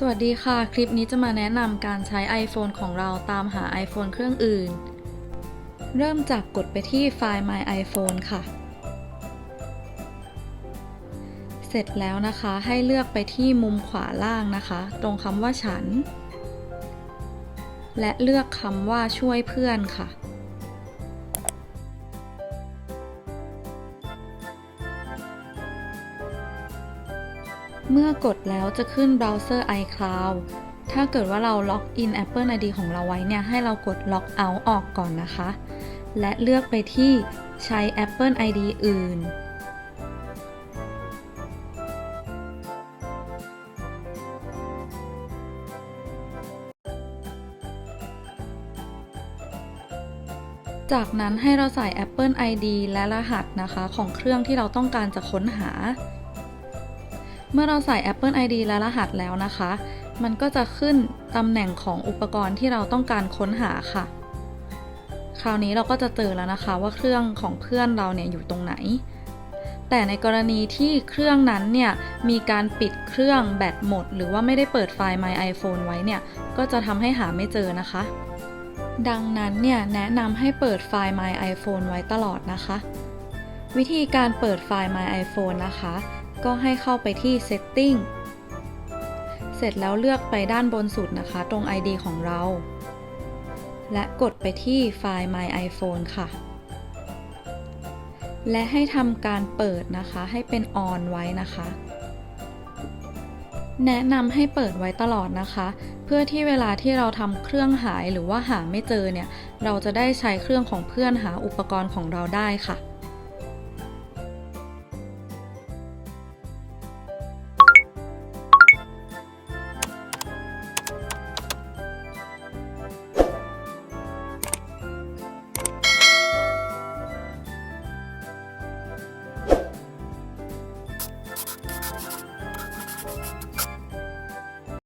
สวัสดีค่ะ คลิปนี้จะมาแนะนำการใช้ iPhone ของเราตามหา iPhone เครื่องอื่น เริ่มจากกดไปที่ไฟล์ My iPhone ค่ะ เสร็จแล้วนะคะให้เลือกไปที่มุมขวาล่างนะคะ ตรงคำว่าฉัน และเลือกคำว่าช่วยเพื่อนค่ะ เมื่อกดแล้วจะขึ้นเบราว์เซอร์ iCloud ถ้าเกิดว่าเราล็อกอิน Apple ID ของเราไว้เนี่ย ให้เรากดล็อกเอาท์ออกก่อนนะคะ และเลือกไปที่ใช้ Apple ID อื่น จากนั้นให้เราใส่ Apple ID และรหัสนะคะ ของเครื่องที่เราต้องการจะค้นหา เมื่อเราใส่ Apple ID และรหัสแล้วนะคะ มันก็จะขึ้นตำแหน่งของอุปกรณ์ที่เราต้องการค้นหาค่ะ คราวนี้เราก็จะเจอแล้วนะคะว่าเครื่องของเพื่อนเราเนี่ยอยู่ตรงไหน แต่ในกรณีที่เครื่องนั้นเนี่ยมีการปิดเครื่องแบตหมด หรือว่าไม่ได้เปิดไฟล์ My iPhone ไว้เนี่ย ก็จะทำให้หาไม่เจอนะคะ ดังนั้นเนี่ยแนะนำให้เปิดไฟล์ My iPhone ไว้ตลอดนะคะ วิธีการเปิดไฟล์ My iPhone นะคะ ก็ให้เข้าไปที่ Setting เสร็จแล้วเลือกไปด้านบนสุดนะคะ ตรง ID ของเรา และกดไปที่ไฟล์ My iPhone ค่ะ และให้ทำการเปิดนะคะ ให้เป็น On ไว้นะคะ แนะนำให้เปิดไว้ตลอดนะคะ เพื่อที่เวลาที่เราทำเครื่องหายหรือว่าหาไม่เจอเนี่ย เราจะได้ใช้เครื่องของเพื่อนหาอุปกรณ์ของเราได้ค่ะ